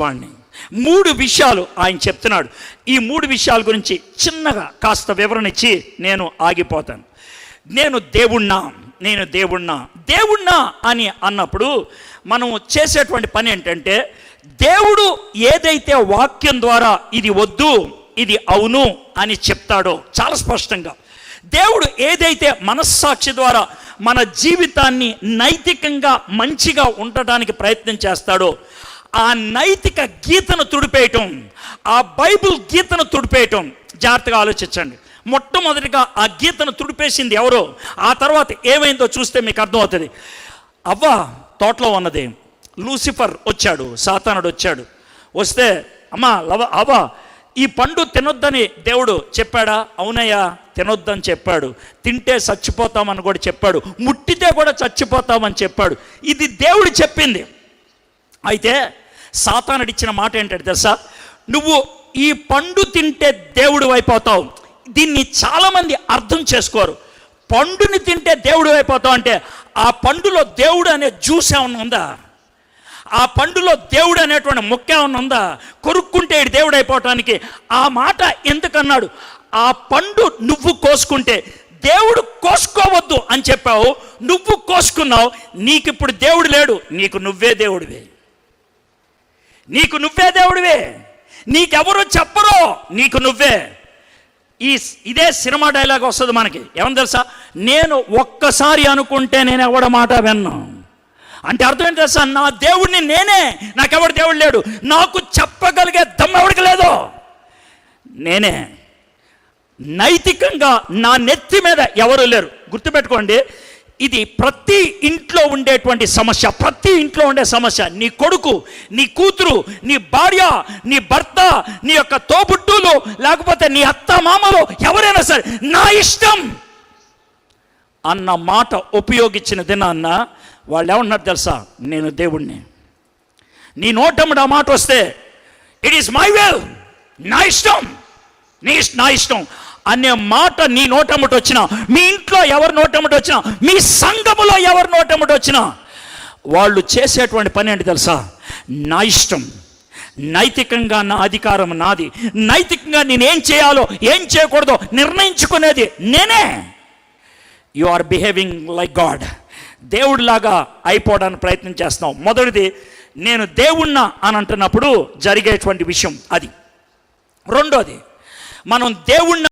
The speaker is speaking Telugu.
వాణ్ణి. మూడు విషయాలు ఆయన చెప్తున్నాడు. ఈ మూడు విషయాల గురించి చిన్నగా కాస్త వివరణ ఇచ్చి నేను ఆగిపోతాను. నేను దేవుణ్ణా నేను దేవుణ్ణా. దేవుణ్ణా అని అన్నప్పుడు మనం చేసేటువంటి పని ఏంటంటే దేవుడు ఏదైతే వాక్యం ద్వారా ఇది వద్దు ఇది అవును అని చెప్తాడో చాలా స్పష్టంగా. దేవుడు ఏదైతే మనస్సాక్షి ద్వారా మన జీవితాన్ని నైతికంగా మంచిగా ఉండటానికి ప్రయత్నం చేస్తాడో ఆ నైతిక గీతను తుడిపేయటం ఆ బైబిల్ గీతను తుడిపేయటం. జాగ్రత్తగా ఆలోచించండి. మొట్టమొదటిగా ఆ గీతను తుడిపేసింది ఎవరో? ఆ తర్వాత ఏమైందో చూస్తే మీకు అర్థమవుతుంది. అవ్వ తోటలో ఉన్నది. లూసిఫర్ వచ్చాడు సాతానుడు వచ్చాడు. వస్తే అమ్మా లవ అవ్వ ఈ పండు తినొద్దని దేవుడు చెప్పాడా? అవునయ్యా తినొద్దని చెప్పాడు. తింటే చచ్చిపోతామని కూడా చెప్పాడు. ముట్టితే కూడా చచ్చిపోతామని చెప్పాడు. ఇది దేవుడు చెప్పింది. అయితే సాతానుడిచ్చిన మాట ఏంటంటే తెలుసా? నువ్వు ఈ పండు తింటే దేవుడు అయిపోతావు. దీన్ని చాలామంది అర్థం చేసుకోరు. పండుని తింటే దేవుడు అయిపోతావు అంటే ఆ పండులో దేవుడు అనే జ్యూస్ ఏమన్నా ఉందా? ఆ పండులో దేవుడు అనేటువంటి ముక్క ఏమన్నా ఉందా? కొరుక్కుంటే దేవుడు అయిపోవటానికి ఆ మాట ఎందుకన్నాడు? ఆ పండు నువ్వు కోసుకుంటే దేవుడు కోసుకోవద్దు అని చెప్పావు. నువ్వు కోసుకున్నావు. నీకు ఇప్పుడు దేవుడు లేడు. నీకు నువ్వే దేవుడివే. నీకు నువ్వే దేవుడివే. నీకెవరు చెప్పరో నీకు నువ్వే. ఈ ఇదే సినిమా డైలాగ్ వస్తుంది మనకి. ఏమని తెలుసా? నేను ఒక్కసారి అనుకుంటే నేను ఎవడ మాట విన్నా. అంటే అర్థం ఏంటి తెలుసా? నా దేవుడిని నేనే. నాకెవడు దేవుడు లేడు. నాకు చెప్పగలిగే దమ్ము ఎవడికి లేదు? నేనే. నైతికంగా నా నెత్తి మీద ఎవరు లేరు. గుర్తుపెట్టుకోండి. ఇది ప్రతి ఇంట్లో ఉండేటువంటి సమస్య ప్రతి ఇంట్లో ఉండే సమస్య. నీ కొడుకు నీ కూతురు నీ భార్య నీ భర్త నీ యొక్క తోబుట్టులు లేకపోతే నీ అత్త మామలు ఎవరైనా సరే నా ఇష్టం అన్న మాట ఉపయోగించిన దినాన్న వాళ్ళు ఏమన్నారు తెలుసా? నేను దేవుణ్ణి. నీ నోటముడు ఆ మాట వస్తే ఇట్ ఈస్ మై వెల్ నా ఇష్టం. నీ నా ఇష్టం. అనే మాట నీ నోటముట వచ్చినా మీ ఇంట్లో ఎవరి నోటముట వచ్చినా మీ సంఘములో ఎవరి నోటముట వచ్చినా వాళ్ళు చేసేటువంటి పని ఏంటి తెలుసా? నా ఇష్టం. నైతికంగా నా అధికారం నాది. నైతికంగా నేనేం చేయాలో ఏం చేయకూడదో నిర్ణయించుకునేది నేనే. You are behaving like god దేవుడిలాగా అయిపోవడానికి ప్రయత్నం చేస్తాం మొదటిది నేను దేవుణ్ణ అని అంటున్నప్పుడు జరిగేటువంటి విషయం అది. రెండోది మనం దేవుణ్ణ